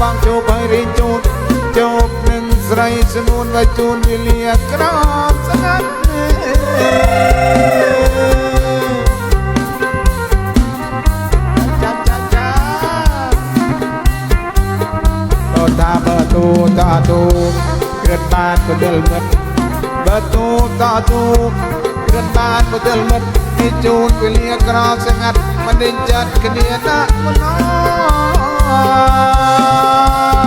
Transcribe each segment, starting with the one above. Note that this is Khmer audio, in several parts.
បងជួបហើយរៀងជូនជួបនឹងស្រីស្ងួន và ជូនវេលាក្រមស្ងាត់ចាចាចាតតាបទូតទូក្រិតបានបដិលមិត្តបទូតទូក្រិតបានបដិលមិត្ត នេះជូនវេលាក្រមស្ងាត់មិនដេញចិត្តគ្នាណាម្ល៉េះเ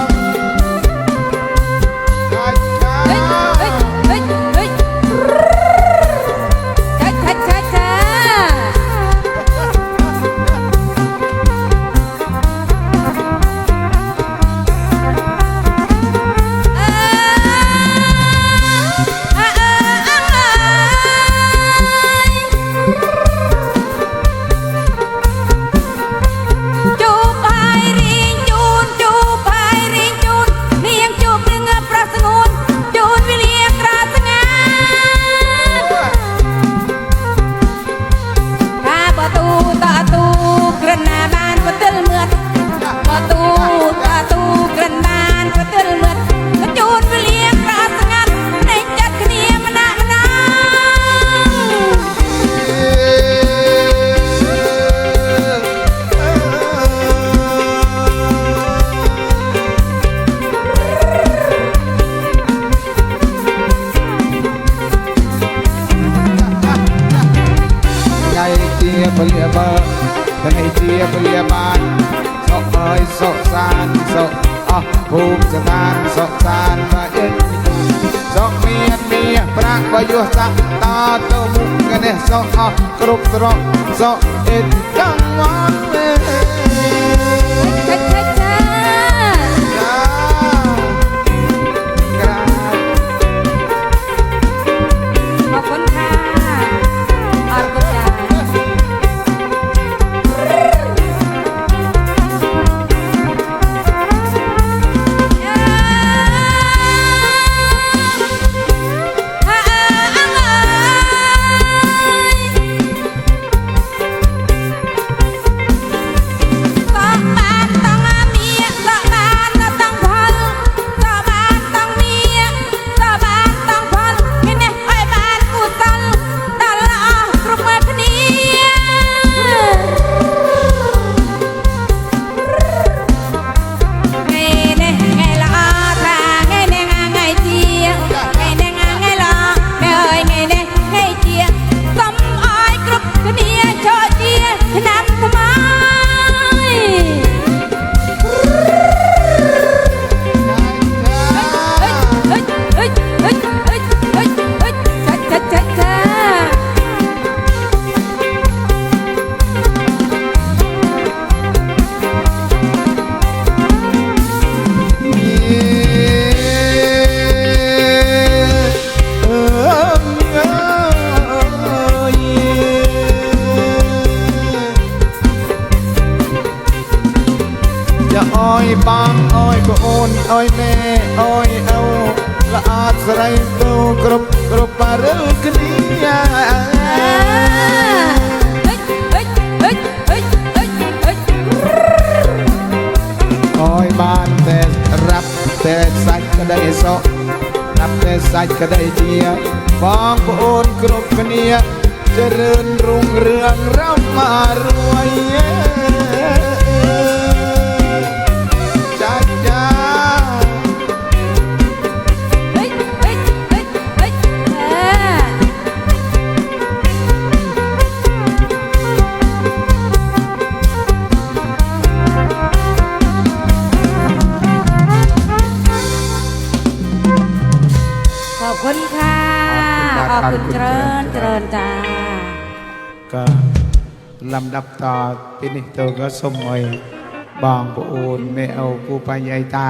ជាពលៀបើតែនេះជាពលៀបានសុខអើយសុខសានសុខអស់ភូមិសតានសុខសានបាយិនសុខមានមាសប្រាក់បើយោះតាក់តទៅមុខគ្នាសុខអស់គ្រប់ស្រកសុខអេតចង់មក จะอ้อยบางอ้อยก็โอนอ้อยแม่อ้อยเอาละอาดใส่ตัวกรุบกรุบปาเรื่องគ្នា เฮ้ยเฮ้ยเฮ้ยเฮ้ยเฮ้ยเฮ้ย អើយបានតែរាប់តែសាច់ក្តីសក់រាប់តែសាច់ក្តីជាបងប្អូនគ្រប់គ្នាเจริญរុងរឿងร่ำมารวย คุณค่ะขอบคุณเจริญเจริญจ้าก็ลำดับต่อที่นี่ตัวก็สมัยบองปูนแม่เอาผู้ปัญญาตา